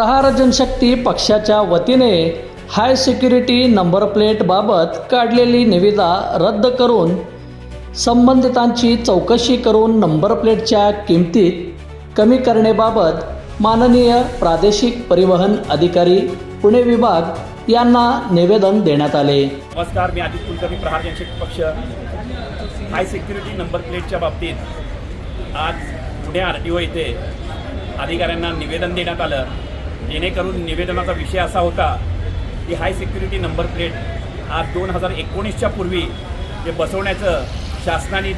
प्रहार जनशक्ती पक्षाच्या वतीने हाय security number प्लेटबाबत काढलेली निविदा रद्द करून संबंधितांची चौकशी करून नंबर प्लेटच्या किमतीत कमी करण्याबाबत माननीय प्रादेशिक परिवहन अधिकारी पुणे विभाग यांना निवेदन देण्यात आले. नमस्कार मी अजित कुलकर्णी प्रहार जनशक्ती पक्ष. हाय सिक्युरिटी नंबर प्लेटच्या बाबतीत आज पुणे आर टी ओ येथे अधिकाऱ्यांना निवेदन देण्यात आलं. जेणेकरून निवेदनाचा विषय असा होता की हाय सिक्युरिटी नंबर प्लेट आज दोन हजार एकोणीसच्या पूर्वी जे बसवण्याचं शासनाने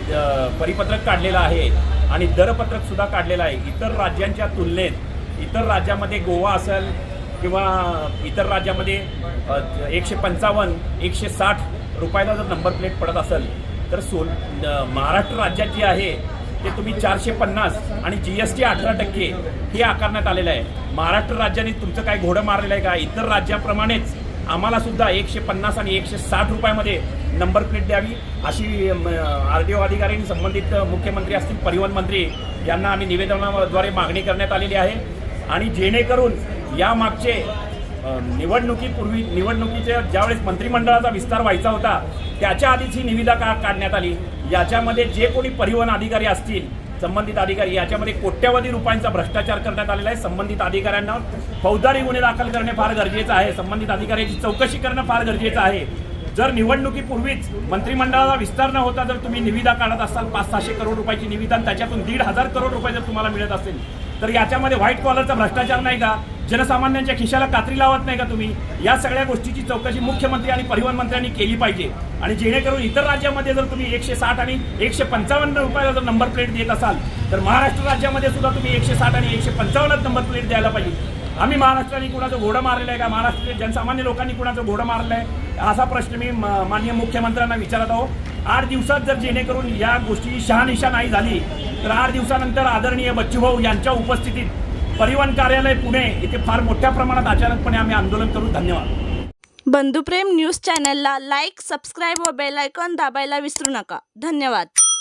परिपत्रक काढलेलं आहे आणि दरपत्रकसुद्धा काढलेलं आहे. इतर राज्यांच्या तुलनेत इतर राज्यामध्ये गोवा असेल किंवा इतर राज्यामध्ये एकशे पंचावन्न एकशे साठ रुपयाला जर नंबर प्लेट पडत असेल तर सोल महाराष्ट्र राज्यात जी आहे ते तुम्ही चारशे पन्नास आणि जी एस टी अठरा टक्के हे आकारण्यात आलेलं आहे. महाराष्ट्र राज्याने तुमचं काय घोडं मारलेलं आहे का? इतर राज्याप्रमाणेच आम्हाला सुद्धा एकशे पन्नास आणि एकशे साठ रुपयामध्ये नंबर प्लेट द्यावी. अशी आर टी ओ अधिकाऱ्यांनी संबंधित मुख्यमंत्री असतील परिवहन मंत्री यांना आम्ही निवेदनाद्वारे मागणी करण्यात आलेली आहे. आणि जेणेकरून या मागचे निवडणुकीपूर्वी निवडणुकीच्या ज्यावेळेस मंत्रिमंडळाचा विस्तार व्हायचा होता त्याच्या आधीच ही निविदा का काढण्यात आली? याच्यामध्ये जे कोणी परिवहन अधिकारी असतील संबंधित अधिकारी याच्यामध्ये कोट्यवधी रुपयांचा भ्रष्टाचार करण्यात आलेला आहे. संबंधित अधिकाऱ्यांना फौजदारी गुन्हे दाखल करणे फार गरजेचं आहे. संबंधित अधिकाऱ्याची चौकशी करणं फार गरजेचं आहे. जर निवडणुकीपूर्वीच मंत्रिमंडळाचा विस्तार न होता जर तुम्ही निविदा काढत असाल पाच सहाशे करोड रुपयाची निविदा आणि त्याच्यातून दीड हजार करोड रुपये जर तुम्हाला मिळत असेल तर याच्यामध्ये व्हाईट कॉलरचा भ्रष्टाचार नाही का? जनसामान्यांच्या खिशाला कात्री लावत नाही का तुम्ही? या सगळ्या गोष्टीची चौकशी मुख्यमंत्री आणि परिवहन मंत्र्यांनी केली पाहिजे. आणि जेणेकरून इतर राज्यामध्ये जर तुम्ही एकशे साठ आणि एकशे पंचावन्न रुपयाला जर नंबर प्लेट देत असाल तर महाराष्ट्र राज्यामध्ये सुद्धा तुम्ही एकशे साठ आणि एकशे पंचावन्न नंबर प्लेट द्यायला पाहिजे. आम्ही महाराष्ट्राने कुणाचं घोडं मारलेलं आहे का? महाराष्ट्रातील जनसामान्य लोकांनी कुणाचं घोडं मारलं आहे? असा प्रश्न मी माननीय मुख्यमंत्र्यांना विचारत आहो. आठ दिवसात जर जेणेकरून या गोष्टी शहानिशा नाही झाली तर आठ दिवसानंतर आदरणीय बच्चूभाऊ यांच्या उपस्थितीत परिवहन कार्यालय पुणे इथे फार मोठ्या प्रमाणात अचानकपणे आम्ही आंदोलन करू. धन्यवाद. बंधुप्रेम न्यूज चॅनलला लाईक सबस्क्राईब व बेलायकॉन दाबायला विसरू नका. धन्यवाद.